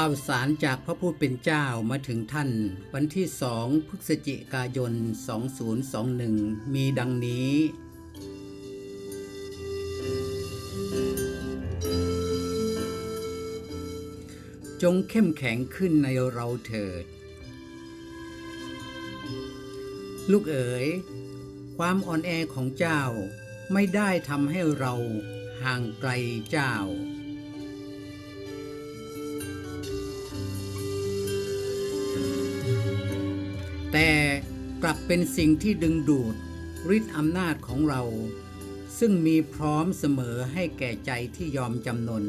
ข่าวสารจากพระผู้เป็นเจ้ามาถึงท่าน วันที่สองพฤศจิกายน 2021 มีดังนี้ จงเข้มแข็งขึ้นในเราเถิด ลูกเอ๋ย ความอ่อนแอของเจ้าไม่ได้ทำให้เราห่างไกลเจ้า แต่กลับเป็นสิ่งที่ดึงดูดฤทธิ์อำนาจของเรา ซึ่งมีพร้อมเสมอให้แก่ใจที่ยอมจำนน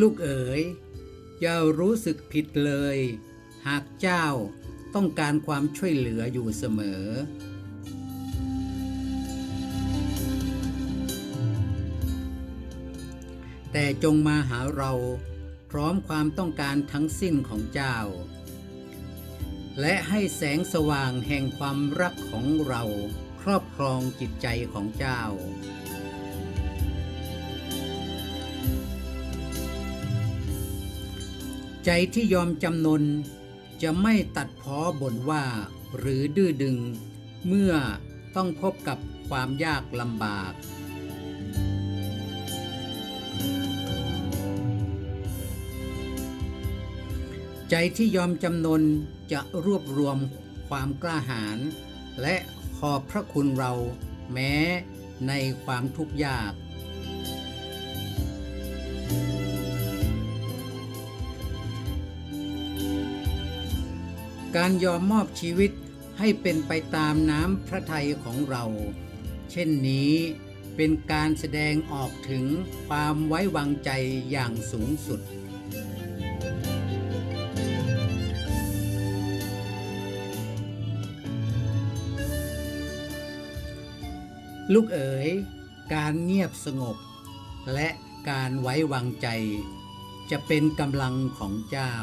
ลูกเอ๋ยอย่ารู้สึกผิดเลย หากเจ้าต้องการความช่วยเหลืออยู่เสมอ แต่จงมาหาเราพร้อมความต้องการทั้งสิ้นของเจ้า และให้แสงสว่างแห่งความรักของเราครอบครองจิตใจของเจ้า ใจที่ยอมจำนนจะไม่ตัดพ้อบ่นว่าหรือดื้อดึง เมื่อต้องพบกับความยากลำบาก ใจที่ยอมจำนนจะรวบรวมความกล้าหาญและขอบพระคุณเราแม้ในความทุกข์ยาก การยอมมอบชีวิตให้เป็นไปตามน้ำพระทัยของเรา เช่นนี้ เป็นการแสดงออกถึงความไว้วางใจอย่างสูงสุด ลูกเอ๋ย การเงียบสงบ และการไว้วางใจ จะเป็นกำลังของเจ้า